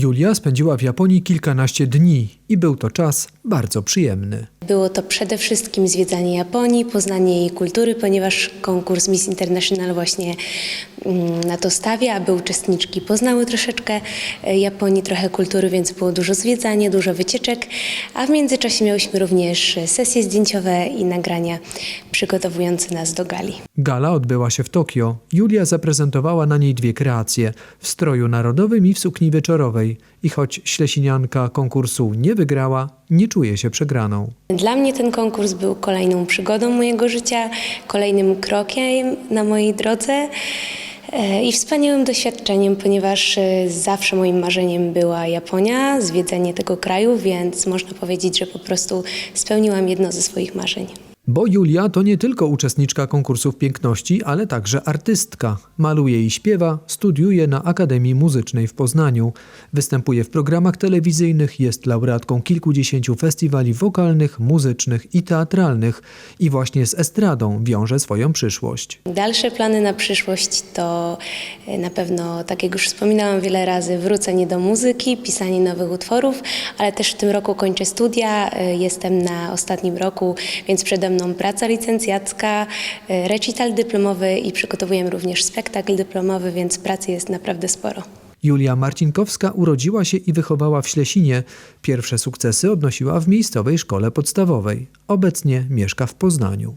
Julia spędziła w Japonii kilkanaście dni i był to czas bardzo przyjemny. Było to przede wszystkim zwiedzanie Japonii, poznanie jej kultury, ponieważ konkurs Miss International właśnie na to stawia, aby uczestniczki poznały troszeczkę e, Japonii, trochę kultury, więc było dużo zwiedzania, dużo wycieczek, a w międzyczasie miałyśmy również sesje zdjęciowe i nagrania przygotowujące nas do gali. Gala odbyła się w Tokio. Julia zaprezentowała na niej dwie kreacje w stroju narodowym i w sukni wieczorowej. I choć ślesinianka konkursu nie wygrała, nie czuje się przegraną. Dla mnie ten konkurs był kolejną przygodą mojego życia, kolejnym krokiem na mojej drodze i wspaniałym doświadczeniem, ponieważ e, zawsze moim marzeniem była Japonia, zwiedzanie tego kraju, więc można powiedzieć, że po prostu spełniłam jedno ze swoich marzeń. Bo Julia to nie tylko uczestniczka konkursów piękności, ale także artystka. Maluje i śpiewa, studiuje na Akademii Muzycznej w Poznaniu. Występuje w programach telewizyjnych, jest laureatką kilkudziesięciu festiwali wokalnych, muzycznych i teatralnych i właśnie z estradą wiąże swoją przyszłość. Dalsze plany na przyszłość to e, na pewno, tak jak już wspominałam wiele razy, wrócenie do muzyki, pisanie nowych utworów, ale też w tym roku kończę studia, e, jestem na ostatnim roku, więc przede mną praca licencjacka, e, recital dyplomowy i przygotowujemy również spektakl dyplomowy, więc pracy jest naprawdę sporo. Julia Marcinkowska urodziła się i wychowała w Ślesinie. Pierwsze sukcesy odnosiła w miejscowej szkole podstawowej. Obecnie mieszka w Poznaniu.